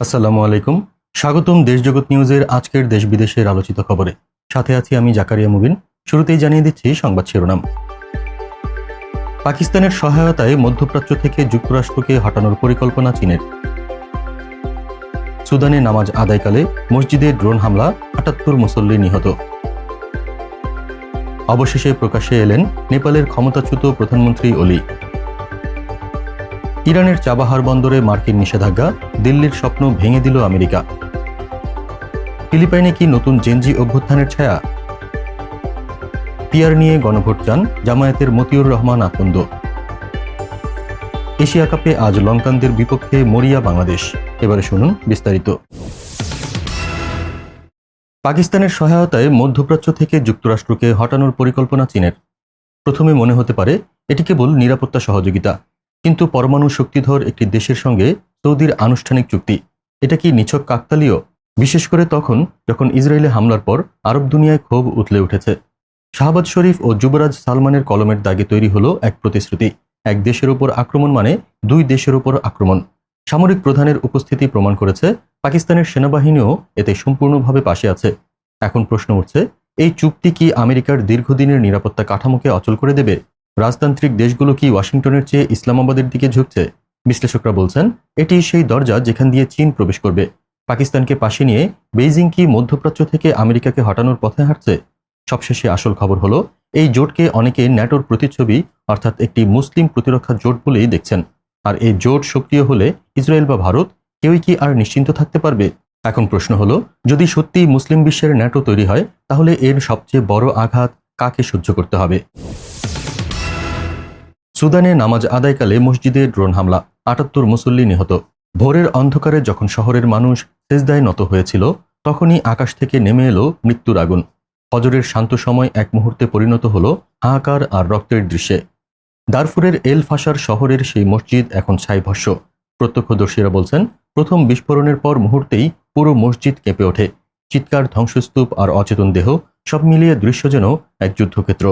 আসসালামু আলাইকুম। স্বাগতম দেশজগৎ নিউজের আজকের দেশ বিদেশের আলোচিত খবরে। সাথে আছি আমি জাকারিয়া মুবিন। শুরুতেই জানিয়ে দিচ্ছি সংবাদ শিরোনাম। পাকিস্তানের সহায়তায় মধ্যপ্রাচ্য থেকে যুক্তরাষ্ট্রকে হটানোর পরিকল্পনা চীনের। সুদানে নামাজ আদায়কালে মসজিদে ড্রোন হামলা, আটাত্তর মুসল্লি নিহত। অবশেষে প্রকাশ্যে এলেন নেপালের ক্ষমতাচ্যুত প্রধানমন্ত্রী অলি। ইরানের চাবাহার বন্দরে মার্কিন নিষেধাজ্ঞা, দিল্লির স্বপ্ন ভেঙে দিল আমেরিকা। ফিলিপাইনে কি নতুন জেনজি অভ্যুত্থানের ছায়া? পিয়ার নিয়ে গণভোট চান জামায়াতের মতিউর রহমান আকন্দ এশিয়া কাপে আজ লঙ্কানদের বিপক্ষে মরিয়া বাংলাদেশ। এবারে শুনুন বিস্তারিত। পাকিস্তানের সহায়তায় মধ্যপ্রাচ্য থেকে যুক্তরাষ্ট্রকে হটানোর পরিকল্পনা চীনের। প্রথমে মনে হতে পারে, এটি কেবল নিরাপত্তা সহযোগিতা। কিন্তু পরমাণু শক্তিধর একটি দেশের সঙ্গে সৌদির আনুষ্ঠানিক চুক্তি। এটা কি নিছক কাকতালীয়? বিশেষ করে তখন যখন ইসরায়েলে হামলার পর আরব দুনিয়ায় ক্ষোভ উথলে উঠেছে। শাহবাজ শরীফ ও যুবরাজ সালমানের কলমের দাগে তৈরি হলো এক প্রতিশ্রুতি। এক দেশের উপর আক্রমণ মানে দুই দেশের উপর আক্রমণ। সামরিক প্রধানের উপস্থিতি প্রমাণ করেছে, পাকিস্তানের সেনাবাহিনীও এতে সম্পূর্ণভাবে পাশে আছে। এখন প্রশ্ন উঠছে, এই চুক্তি কি আমেরিকার দীর্ঘদিনের নিরাপত্তা কাঠামোকে অচল করে দেবে? রাজতান্ত্রিক দেশগুলো কি ওয়াশিংটনের চেয়ে ইসলামাবাদের দিকে ঝুঁকছে? বিশ্লেষকরা বলছেন, এটি সেই দরজা যেখান দিয়ে চীন প্রবেশ করবে। পাকিস্তানকে পাশে নিয়ে বেইজিং কি মধ্যপ্রাচ্য থেকে আমেরিকাকে হটানোর পথে হাঁটছে? সবশেষে আসল খবর হলো, এই জোটকে অনেকে ন্যাটোর প্রতিচ্ছবি, অর্থাৎ একটি মুসলিম প্রতিরক্ষা জোট বলেই দেখছেন। আর এই জোট সক্রিয় হলে ইসরায়েল বা ভারত কেউই কি আর নিশ্চিন্ত থাকতে পারবে? এখন প্রশ্ন হলো, যদি সত্যি মুসলিম বিশ্বের ন্যাটো তৈরি হয়, তাহলে এর সবচেয়ে বড় আঘাত কাকে সহ্য করতে হবে? সুদানে নামাজ আদায়কালে মসজিদে ড্রোন হামলা, আটাত্তর মুসল্লি নিহত। ভোরের অন্ধকারে যখন শহরের মানুষ সেজদায় নত হয়েছিল, তখনই আকাশ থেকে নেমে এলো মৃত্যুর আগুন। হজরের শান্ত সময় এক মুহূর্তে পরিণত হল হাহাকার আর রক্তের দৃশ্যে। দারফুরের এল ফাশার শহরের সেই মসজিদ এখন ছাই ভস্য প্রত্যক্ষদর্শীরা বলছেন, প্রথম বিস্ফোরণের পর মুহূর্তেই পুরো মসজিদ কেঁপে ওঠে। চিৎকার, ধ্বংসস্তূপ আর অচেতন দেহ সব মিলিয়ে দৃশ্য যেন এক যুদ্ধক্ষেত্র।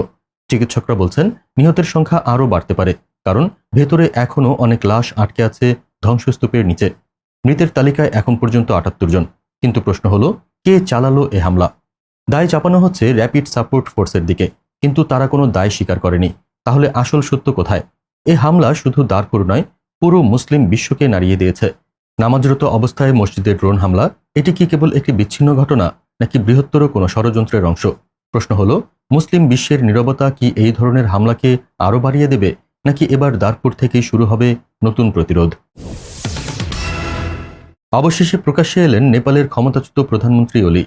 চিকিৎসকরা বলছেন, নিহতের সংখ্যা আরও বাড়তে পারে, কারণ ভেতরে এখনও অনেক লাশ আটকে আছে ধ্বংসস্তূপের নিচে। মৃতের তালিকায় এখন পর্যন্ত আটাত্তর জন। কিন্তু প্রশ্ন হলো, কে চালালো এ হামলা? দায় চাপানো হচ্ছে র্যাপিড সাপোর্ট ফোর্সের দিকে, কিন্তু তারা কোনো দায় স্বীকার করেনি। তাহলে আসল সত্য কোথায়? এ হামলা শুধু দাঁড়পুর নয়, পুরো মুসলিম বিশ্বকে নাড়িয়ে দিয়েছে। নামাজরত অবস্থায় মসজিদের ড্রোন হামলা, এটি কি কেবল একটি বিচ্ছিন্ন ঘটনা, নাকি বৃহত্তর কোনো ষড়যন্ত্রের অংশ? প্রশ্ন হলো, মুসলিম বিশ্বের নীরবতা কি এই ধরনের হামলাকে আরও বাড়িয়ে দেবে, নাকি এবার দারপুর থেকেই শুরু হবে নতুন প্রতিরোধ? অবশেষে প্রকাশ্যে এলেন নেপালের ক্ষমতাচ্যুত প্রধানমন্ত্রী অলি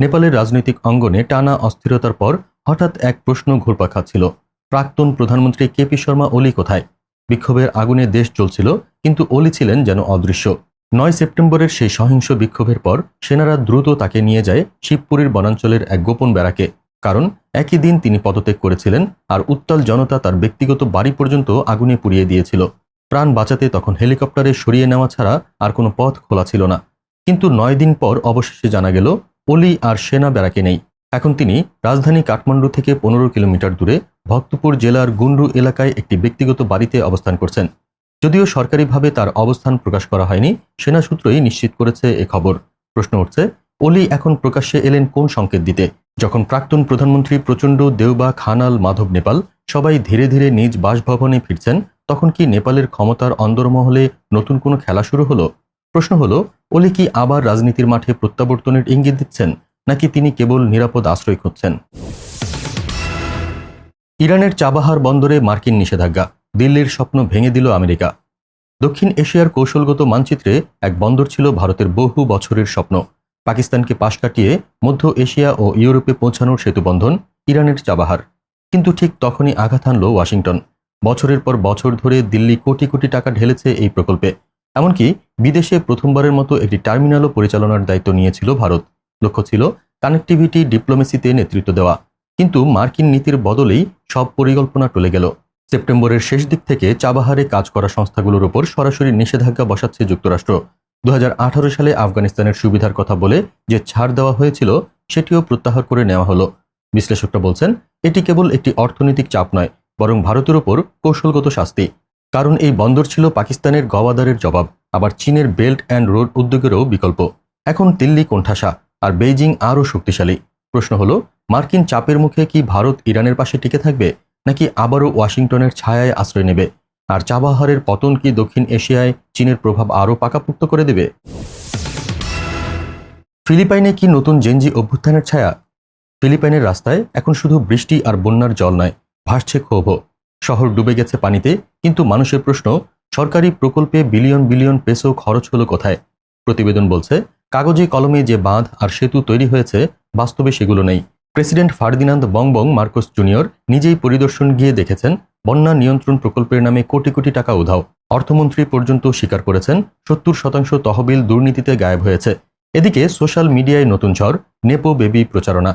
নেপালের রাজনৈতিক অঙ্গনে টানা অস্থিরতার পর হঠাৎ এক প্রশ্ন ঘুরপা খাচ্ছিল। প্রাক্তন প্রধানমন্ত্রী কেপি শর্মা অলি কোথায়? বিক্ষোভের আগুনে দেশ চলছিল কিন্তু অলি ছিলেন যেন অদৃশ্য। নয় সেপ্টেম্বরের সেই সহিংস বিক্ষোভের পর সেনারা দ্রুত তাকে নিয়ে যায় শিবপুরীর বনাঞ্চলের এক গোপন ব্যারাকে। কারণ একই দিন তিনি পদত্যাগ করেছিলেন আর উত্তাল জনতা তার ব্যক্তিগত বাড়ি পর্যন্ত আগুনে পুড়িয়ে দিয়েছিল। প্রাণ বাঁচাতে তখন হেলিকপ্টারে সরিয়ে নেওয়া ছাড়া আর কোনো পথ খোলা ছিল না। কিন্তু নয় দিন পর অবশেষে জানা গেল, অলি আর সেনা ব্যারাকে নেই। এখন তিনি রাজধানী কাঠমান্ডু থেকে পনেরো কিলোমিটার দূরে ভক্তপুর জেলার গুন্ডু এলাকায় একটি ব্যক্তিগত বাড়িতে অবস্থান করছেন। যদিও সরকারিভাবে তার অবস্থান প্রকাশ করা হয়নি, সেনা সূত্রই নিশ্চিত করেছে এ খবর। প্রশ্ন উঠছে অলি এখন প্রকাশ্যে এলেন কোন সংকেত দিতে? যখন প্রাক্তন প্রধানমন্ত্রী প্রচণ্ড দেওবা খানাল, মাধব নেপাল সবাই ধীরে ধীরে নিজ বাসভবনে ফিরছেন, তখন কি নেপালের ক্ষমতার অন্দরমহলে নতুন কোনো খেলা শুরু হলো? প্রশ্ন হলো অলি কি আবার রাজনীতির মাঠে প্রত্যাবর্তনের ইঙ্গিত দিচ্ছেন, নাকি তিনি কেবল নিরাপদ আশ্রয় খুঁজছেন? ইরানের চাবাহার বন্দরে মার্কিন নিষেধাজ্ঞা, দিল্লির স্বপ্ন ভেঙে দিল আমেরিকা। দক্ষিণ এশিয়ার কৌশলগত মানচিত্রে এক বন্দর ছিল ভারতের বহু বছরের স্বপ্ন। পাকিস্তানকে পাশ কাটিয়ে মধ্য এশিয়া ও ইউরোপে পৌঁছানোর সেতুবন্ধন ইরানের চাবাহার। কিন্তু ঠিক তখনই আঘাত হানল ওয়াশিংটন। বছরের পর বছর ধরে দিল্লি কোটি কোটি টাকা ঢেলেছে এই প্রকল্পে। এমনকি বিদেশে প্রথমবারের মতো একটি টার্মিনালও পরিচালনার দায়িত্ব নিয়েছিল ভারত। লক্ষ্য ছিল কানেক্টিভিটি, ডিপ্লোমেসিতে নেতৃত্ব দেওয়া। কিন্তু মার্কিন নীতির বদলেই সব পরিকল্পনা টলে গেল। সেপ্টেম্বরের শেষ দিক থেকে চাবাহারে কাজ করা সংস্থাগুলোর ওপর সরাসরি নিষেধাজ্ঞা বসাচ্ছে যুক্তরাষ্ট্র। দু হাজার আঠারো সালে আফগানিস্তানের সুবিধার কথা বলে যে ছাড় দেওয়া হয়েছিল, সেটিও প্রত্যাহার করে নেওয়া হলো। বিশ্লেষকরা বলছেন, এটি কেবল একটি অর্থনৈতিক চাপ নয়, বরং ভারতের ওপর কৌশলগত শাস্তি। কারণ এই বন্দর ছিল পাকিস্তানের গওয়াদারের জবাব, আবার চীনের বেল্ট অ্যান্ড রোড উদ্যোগেরও বিকল্প। এখন দিল্লি কোণঠাসা, আর বেইজিং আরও শক্তিশালী। প্রশ্ন হলো, মার্কিন চাপের মুখে কি ভারত ইরানের পাশে টিকে থাকবে, নাকি আবারও ওয়াশিংটনের ছায়ায় আশ্রয় নেবে? আর চাবাহারের পতন কি দক্ষিণ এশিয়ায় চীনের প্রভাব আরও পাকাপুক্ত করে দেবে? ফিলিপাইনে কি নতুন জেনজি অভ্যুত্থানের ছায়া? ফিলিপাইনের রাস্তায় এখন শুধু বৃষ্টি আর বন্যার জল নয়, ভাসছে ক্ষোভ। শহর ডুবে গেছে পানিতে, কিন্তু মানুষের প্রশ্ন, সরকারি প্রকল্পে বিলিয়ন বিলিয়ন পেসো খরচ হলো কোথায়? প্রতিবেদন বলছে, কাগজে কলমে যে বাঁধ আর সেতু তৈরি হয়েছে, বাস্তবে সেগুলো নেই। President Ferdinand Bongbong Marcos junior নিজেই পরিদর্শন গিয়ে দেখেছেন বন্যা নিয়ন্ত্রণ প্রকল্পের নামে কোটি কোটি টাকা উধাও। অর্থমন্ত্রী পর্যন্ত স্বীকার করেছেন, সত্তর শতাংশ তহবিল দুর্নীতিতে গায়েব হয়েছে। এদিকে সোশ্যাল মিডিয়ায় নতুন ঝড়, নেপো বেবি প্রচারণা।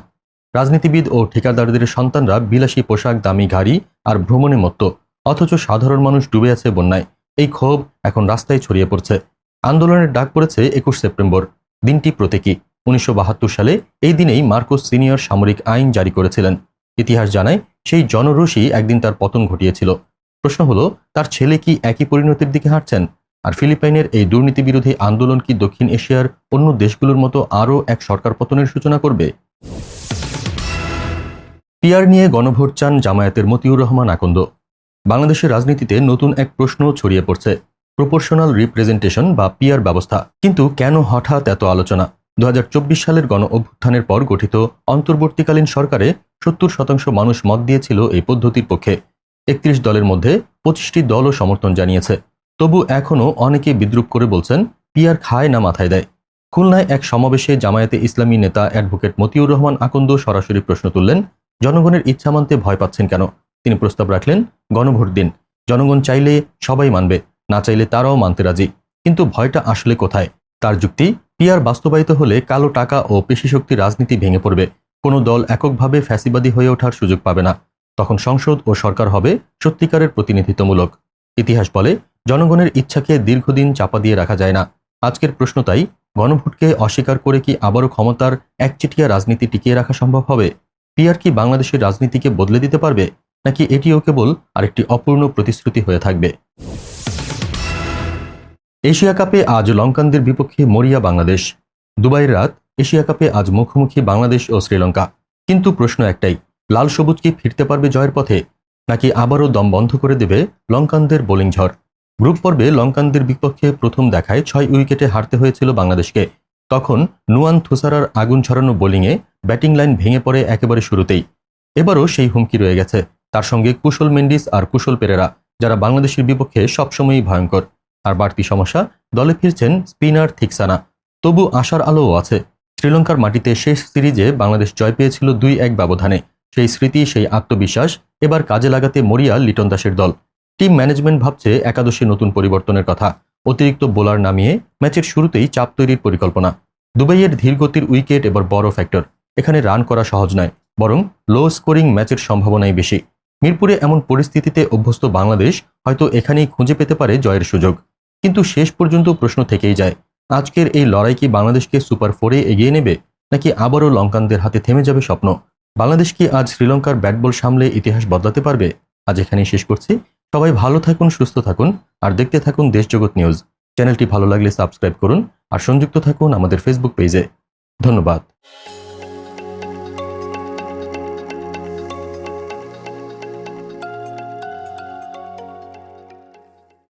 রাজনীতিবিদ ও ঠিকাদারদের সন্তানরা বিলাসী পোশাক, দামি গাড়ি আর ভ্রমণে মত্ত। অথচ সাধারণ মানুষ ডুবে আছে বন্যায়। এই ক্ষোভ এখন রাস্তায় ছড়িয়ে পড়ছে। আন্দোলনের ডাক পড়েছে একুশ সেপ্টেম্বর। দিনটি প্রতীকী। উনিশশো বাহাত্তর সালে এই দিনেই মার্কোস সিনিয়র সামরিক আইন জারি করেছিলেন। ইতিহাস জানায় সেই জনরোষই একদিন তার পতন ঘটিয়েছিল। প্রশ্ন হলো, তার ছেলে কি একই পরিণতির দিকে হাঁটছেন? আর ফিলিপাইনের এই দুর্নীতি বিরোধী আন্দোলন কি দক্ষিণ এশিয়ার অন্য দেশগুলোর মতো আরও এক সরকার পতনের সূচনা করবে? পিয়ার নিয়ে গণভোট চান জামায়াতের মতিউর রহমান আকন্দ। বাংলাদেশের রাজনীতিতে নতুন এক প্রশ্ন ছড়িয়ে পড়ছে, প্রপোর্শনাল রিপ্রেজেন্টেশন বা পিয়ার ব্যবস্থা। কিন্তু কেন হঠাৎ এত আলোচনা? দু হাজার চব্বিশ সালের গণ অভ্যুত্থানের পর গঠিত অন্তর্বর্তীকালীন সরকারে সত্তর শতাংশ মানুষ মত দিয়েছিল এই পদ্ধতির পক্ষে। একত্রিশ দলের মধ্যে পঁচিশটি দলও সমর্থন জানিয়েছে। তবু এখনও অনেকে বিদ্রুপ করে বলছেন পিয়ার খায় না, মাথায় দেয়। খুলনায় এক সমাবেশে জামায়াতে ইসলামী নেতা অ্যাডভোকেট মতিউর রহমান আকন্দ সরাসরি প্রশ্ন তুললেন, জনগণের ইচ্ছা মানতে ভয় পাচ্ছেন কেন? তিনি প্রস্তাব রাখলেন, গণভোট দিন। জনগণ চাইলে সবাই মানবে, না চাইলে তারাও মানতে রাজি। কিন্তু ভয়টা আসলে কোথায়? তার যুক্তি পিয়ার বাস্তবায়িত হলে কালো টাকা ও পেশিশক্তি রাজনীতি ভেঙে পড়বে? কোনো দল এককভাবে ফ্যাসিবাদী হয়ে ওঠার সুযোগ পাবে না। তখন সংসদ ও সরকার হবে সত্যিকারের প্রতিনিধিত্বমূলক। ইতিহাস বলে, জনগণের ইচ্ছাকে দীর্ঘদিন চাপা দিয়ে রাখা যায় না। আজকের প্রশ্ন তাই, গণভোটকে অস্বীকার করে কি আবারও ক্ষমতার একচেটিয়া রাজনীতি টিকিয়ে রাখা সম্ভব হবে? পিয়ার কি বাংলাদেশের রাজনীতিকে বদলে দিতে পারবে? নাকি এটিও কেবল আরেকটি অপূর্ণ প্রতিশ্রুতি হয়ে থাকবে? এশিয়া কাপে আজ লঙ্কানদের বিপক্ষে মরিয়া বাংলাদেশ। দুবাইয়ের রাত, এশিয়া কাপে আজ মুখোমুখি বাংলাদেশ ও শ্রীলঙ্কা। কিন্তু প্রশ্ন একটাই, লাল সবুজ কি ফিরতে পারবে জয়ের পথে, নাকি আবারও দম বন্ধ করে দেবে লঙ্কানদের বোলিং ঝড়? গ্রুপ পর্বে লঙ্কানদের বিপক্ষে প্রথম দেখায় ছয় উইকেটে হারতে হয়েছিল বাংলাদেশকে। তখন নুয়ান থুসারার আগুন ছড়ানো বোলিংয়ে ব্যাটিং লাইন ভেঙে পড়ে একেবারে শুরুতেই। এবারও সেই হুমকি রয়ে গেছে। তার সঙ্গে কুশল মেন্ডিস আর কুশল পেরেরা, যারা বাংলাদেশের বিপক্ষে সবসময়ই ভয়ঙ্কর। আর বাড়তি সমস্যা, দলে ফিরছেন স্পিনার থিকসানা। তবু আশার আলোও আছে। শ্রীলঙ্কার মাটিতে শেষ সিরিজে বাংলাদেশ জয় পেয়েছিল দুই এক ব্যবধানে। সেই স্মৃতি, সেই আত্মবিশ্বাস, এবার কাজে লাগাতে মরিয়া লিটন দাসের দল। টিম ম্যানেজমেন্ট ভাবছে একাদশে নতুন পরিবর্তনের কথা। অতিরিক্ত বোলার নামিয়ে ম্যাচের শুরুতেই চাপ তৈরির পরিকল্পনা। দুবাইয়ের ধীরগতির উইকেট এবার বড় ফ্যাক্টর। এখানে রান করা সহজ নয়, বরং লো স্কোরিং ম্যাচের সম্ভাবনাই বেশি। মিরপুরে এমন পরিস্থিতিতে অভ্যস্ত বাংলাদেশ হয়তো এখানেই খুঁজে পেতে পারে জয়ের সুযোগ। কিন্তু শেষ পর্যন্ত প্রশ্ন থেকেই যায়, আজকের এই লড়াই কি বাংলাদেশকে সুপার ফোরে এগিয়ে নেবে, নাকি আবারও লঙ্কানদের হাতে থেমে যাবে স্বপ্ন? বাংলাদেশ কি আজ শ্রীলঙ্কার ব্যাট বল সামলে ইতিহাস বদলাতে পারবে? আজ এখানেই শেষ করছি। সবাই ভালো থাকুন, সুস্থ থাকুন, আর দেখতে থাকুন দেশজগৎ নিউজ। চ্যানেলটি ভালো লাগলে সাবস্ক্রাইব করুন, আর সংযুক্ত থাকুন আমাদের ফেসবুক পেজে ধন্যবাদ।